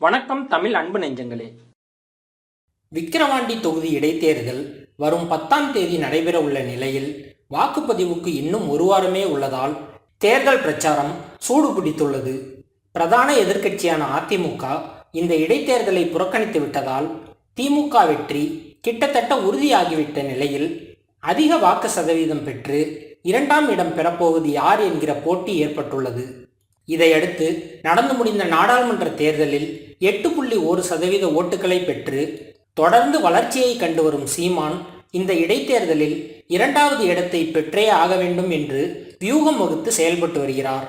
வணக்கம் தமிழ் அன்பு நெஞ்சங்களே. விக்கிரவாண்டி தொகுதி இடைத்தேர்தல் வரும் பத்தாம் தேதி நடைபெற உள்ள நிலையில் வாக்குப்பதிவுக்கு இன்னும் ஒரு வாரமே உள்ளதால் தேர்தல் பிரச்சாரம் சூடு பிடித்துள்ளது பிரதான எதிர்க்கட்சியான அதிமுக இந்த இடைத்தேர்தலை புறக்கணித்து விட்டதால் திமுக வெற்றி கிட்டத்தட்ட உறுதியாகிவிட்ட நிலையில் அதிக வாக்கு சதவீதம் பெற்று இரண்டாம் இடம் பெறப்போவது யார் என்கிற போட்டி ஏற்பட்டுள்ளது. இதையடுத்து நடந்து முடிந்த நாடாளுமன்ற தேர்தலில் எட்டு புள்ளி ஒரு சதவீத ஓட்டுகளை பெற்று தொடர்ந்து வளர்ச்சியை கண்டு வரும் சீமான் இந்த இடைத்தேர்தலில் இரண்டாவது இடத்தை பெற்றே ஆக வேண்டும் என்று வியூகம் வகுத்து செயல்பட்டு வருகிறார்.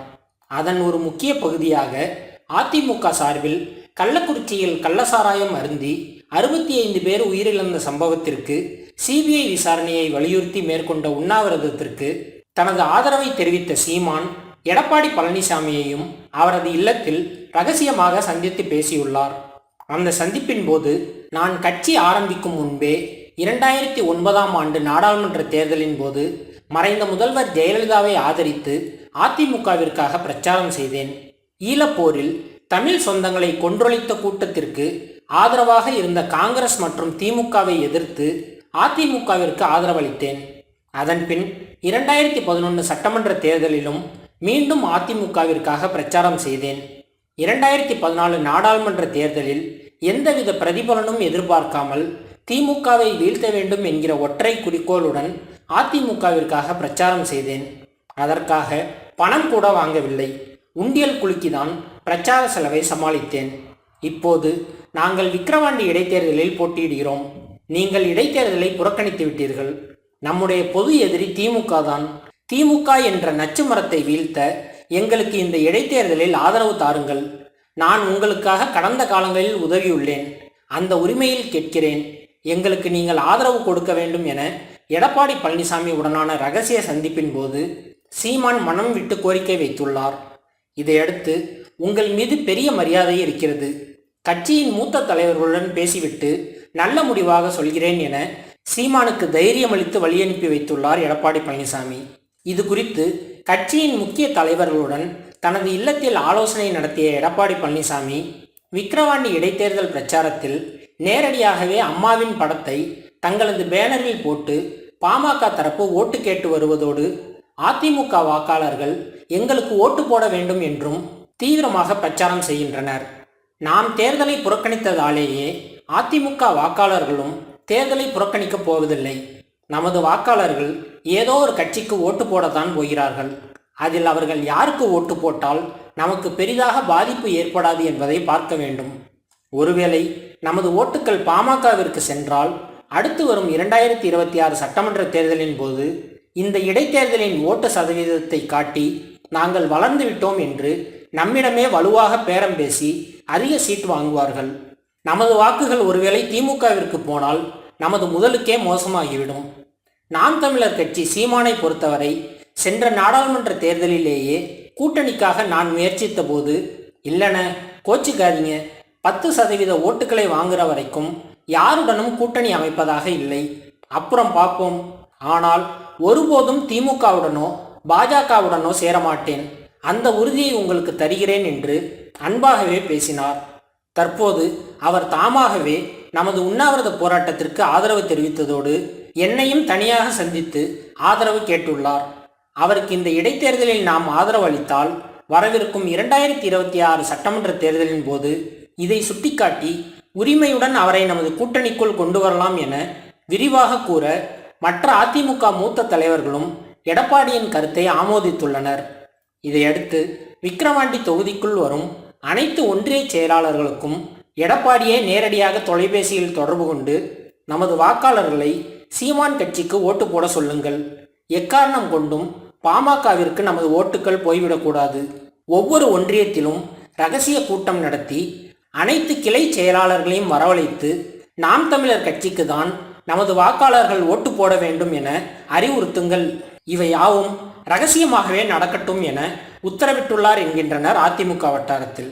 அதன் ஒரு முக்கிய பகுதியாக அதிமுக சார்பில் கள்ளக்குறிச்சியில் கள்ளசாராயம் அருந்தி அறுபத்தி ஐந்து பேர் உயிரிழந்த சம்பவத்திற்கு சிபிஐ விசாரணையை வலியுறுத்தி மேற்கொண்ட உண்ணாவிரதத்திற்கு தனது ஆதரவை தெரிவித்த சீமான் எடப்பாடி பழனிசாமியையும் அவரது இல்லத்தில் ரகசியமாக சந்தித்து பேசியுள்ளார். அந்த சந்திப்பின் போது நான் கட்சி ஆரம்பிக்கும் முன்பே இரண்டாயிரத்தி ஒன்பதாம் ஆண்டு நாடாளுமன்ற தேர்தலின் போது மறைந்த முதல்வர் ஜெயலலிதாவை ஆதரித்து அதிமுகவிற்காக பிரச்சாரம் செய்தேன். ஈழப்போரில் தமிழ் சொந்தங்களை கொன்றொழித்த கூட்டத்திற்கு ஆதரவாக இருந்த காங்கிரஸ் மற்றும் திமுகவை எதிர்த்து அதிமுகவிற்கு ஆதரவளித்தேன். அதன்பின் இரண்டாயிரத்தி பதினொன்று சட்டமன்ற தேர்தலிலும் மீண்டும் அதிமுகவிற்காக பிரச்சாரம் செய்தேன். இரண்டாயிரத்தி பதினாலு நாடாளுமன்ற தேர்தலில் எந்தவித பிரதிபலனும் எதிர்பார்க்காமல் திமுகவை வீழ்த்த வேண்டும் என்கிற ஒற்றை குறிக்கோளுடன் அதிமுகவிற்காக பிரச்சாரம் செய்தேன். அதற்காக பணம் கூட வாங்கவில்லை. உண்டியல் குலுக்கிதான் பிரச்சார செலவை சமாளித்தேன். இப்போது நாங்கள் விக்கிரவாண்டி இடைத்தேர்தலில் போட்டியிடுகிறோம். நீங்கள் இடைத்தேர்தலை புறக்கணித்து விட்டீர்கள். நம்முடைய பொது எதிரி திமுக தான் திமுக என்ற நச்சு மரத்தை வீழ்த்த எங்களுக்கு இந்த இடைத்தேர்தலில் ஆதரவு தாருங்கள். நான் உங்களுக்காக கடந்த காலங்களில் உதவியுள்ளேன். அந்த உரிமையில் கேட்கிறேன். எங்களுக்கு நீங்கள் ஆதரவு கொடுக்க வேண்டும் என எடப்பாடி பழனிசாமி உடனான ரகசிய சந்திப்பின் போது சீமான் மனம் விட்டு கோரிக்கை வைத்துள்ளார். இதையடுத்து உங்கள் மீது பெரிய மரியாதை இருக்கிறது. கட்சியின் மூத்த தலைவர்களுடன் பேசிவிட்டு நல்ல முடிவாக சொல்கிறேன் என சீமானுக்கு தைரியமளித்து வழியனுப்பி வைத்துள்ளார் எடப்பாடி பழனிசாமி. இது குறித்து கட்சியின் முக்கிய தலைவர்களுடன் தனது இல்லத்தில் ஆலோசனை நடத்திய எடப்பாடி பழனிசாமி விக்கிரவாண்டி இடைத்தேர்தல் பிரச்சாரத்தில் நேரடியாகவே அம்மாவின் படத்தை தங்களது பேனரில் போட்டு பாமக தரப்பு ஓட்டு கேட்டு வருவதோடு அதிமுக வாக்காளர்கள் எங்களுக்கு ஓட்டு போட வேண்டும் என்றும் தீவிரமாக பிரச்சாரம் செய்கின்றனர். நாம் தேர்தலை புறக்கணித்ததாலேயே அதிமுக வாக்காளர்களும் தேர்தலை புறக்கணிக்கப் போவதில்லை. நமது வாக்காளர்கள் ஏதோ ஒரு கட்சிக்கு ஓட்டு போடத்தான் போகிறார்கள். அதில் அவர்கள் யாருக்கு ஓட்டு போட்டால் நமக்கு பெரிதாக பாதிப்பு ஏற்படாது என்பதை பார்க்க வேண்டும். ஒருவேளை நமது ஓட்டுக்கள் பாமகவிற்கு சென்றால் அடுத்து வரும் இரண்டாயிரத்தி இருபத்தி ஆறு சட்டமன்ற தேர்தலின் போது இந்த இடைத்தேர்தலின் ஓட்டு சதவீதத்தை காட்டி நாங்கள் வளர்ந்து விட்டோம் என்று நம்மிடமே வலுவாக பேரம் பேசி அதிக சீட் வாங்குவார்கள். நமது வாக்குகள் ஒருவேளை திமுகவிற்கு போனால் நமது முதலுக்கே மோசமாகிவிடும். நாம் தமிழர் கட்சி சீமானை பொறுத்தவரை சென்ற நாடாளுமன்ற தேர்தலிலேயே கூட்டணிக்காக நான் முயற்சித்த போது இல்லைன கோச்சிக்காதீங்க. பத்து சதவீத ஓட்டுகளை வாங்குற வரைக்கும் யாருடனும் கூட்டணி அமைப்பதாக இல்லை. அப்புறம் பார்ப்போம். ஆனால் ஒருபோதும் திமுகவுடனோ பாஜகவுடனோ சேரமாட்டேன். அந்த உறுதியை உங்களுக்கு தருகிறேன் என்று அன்பாகவே பேசினார். தற்போது அவர் தாமாகவே நமது உண்ணாவிரத போராட்டத்திற்கு ஆதரவு தெரிவித்ததோடு என்னையும் தனியாக சந்தித்து ஆதரவு கேட்டுள்ளார். அவருக்கு இந்த இடைத்தேர்தலில் நாம் ஆதரவு அளித்தால் வரவிருக்கும் இரண்டாயிரத்தி இருபத்தி ஆறு சட்டமன்ற தேர்தலின் போது இதை சுட்டிக்காட்டி உரிமையுடன் அவரை நமது கூட்டணிக்குள் கொண்டு வரலாம் என விரிவாக கூற மற்ற அதிமுக மூத்த தலைவர்களும் எடப்பாடியின் கருத்தை ஆமோதித்துள்ளனர். இதையடுத்து விக்கிரவாண்டி தொகுதிக்குள் வரும் அனைத்து ஒன்றிய செயலாளர்களுக்கும் எடப்பாடியே நேரடியாக தொலைபேசியில் தொடர்பு கொண்டு நமது வாக்காளர்களை சீமான் கட்சிக்கு ஓட்டு போட சொல்லுங்கள். எக்காரணம் கொண்டும் பாமகவிற்கு நமது ஓட்டுக்கள் போய்விடக்கூடாது ஒவ்வொரு ஒன்றியத்திலும் ரகசிய கூட்டம் நடத்தி அனைத்து கிளை செயலாளர்களையும் வரவழைத்து நாம் தமிழர் கட்சிக்கு தான் நமது வாக்காளர்கள் ஓட்டு போட வேண்டும் என அறிவுறுத்துங்கள். இவை யாவும் ரகசியமாகவே நடக்கட்டும் என உத்தரவிட்டுள்ளார் என்கின்றனர் அதிமுக வட்டாரத்தில்.